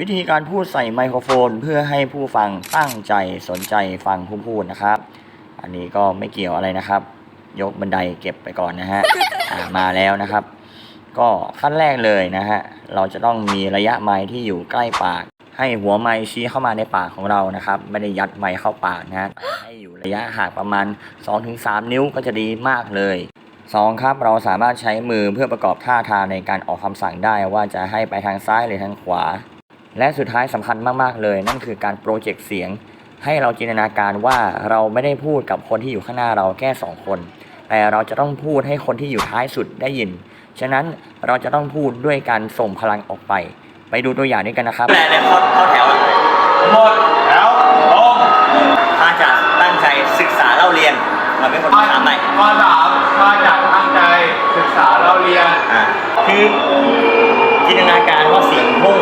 วิธีการพูดใส่ไมโครโฟนเพื่อให้ผู้ฟังตั้งใจสนใจฟังผู้พูดนะครับ อันนี้ก็ไม่เกี่ยวอะไรนะครับ ยกบันไดเก็บไปก่อนนะฮะมาแล้วนะครับ ก็ขั้นแรกเลยนะฮะเราจะต้องมีระยะไม้ที่อยู่ใกล้ปาก ให้หัวไม้ชี้เข้ามาในปากของเรานะครับ ไม่ได้ยัดไม้เข้าปากนะฮะให้อยู่ระยะห่างประมาณ 2-3 นิ้วก็จะดีมากเลยสองครับเราสามารถใช้มือเพื่อประกอบท่าทางในการออกคำสั่งได้ว่าจะให้ไปทางซ้ายหรือทางขวา และสุดท้ายสำคัญมากๆเลย นั่นคือการโปรเจกต์เสียง ให้เราจินตนาการว่าเราไม่ได้พูดกับคนที่อยู่ข้างหน้าเราแค่สองคน แต่เราจะต้องพูดให้คนที่อยู่ท้ายสุดได้ยิน ฉะนั้นเราจะต้องพูดด้วยการส่งพลังออกไป ไปดูตัวอย่างนี้กันนะครับแต่เนี่ยเข้าเข้าแถวหมดแล้วลงถ้าจะตั้งใจศึกษาเล่าเรียนมันเป็นคนข้อถามใหม่ข้อสามข้าจากตั้งใจศึกษาเราเรียนอ่าคือจินตนาการว่าเสียงพุ่ง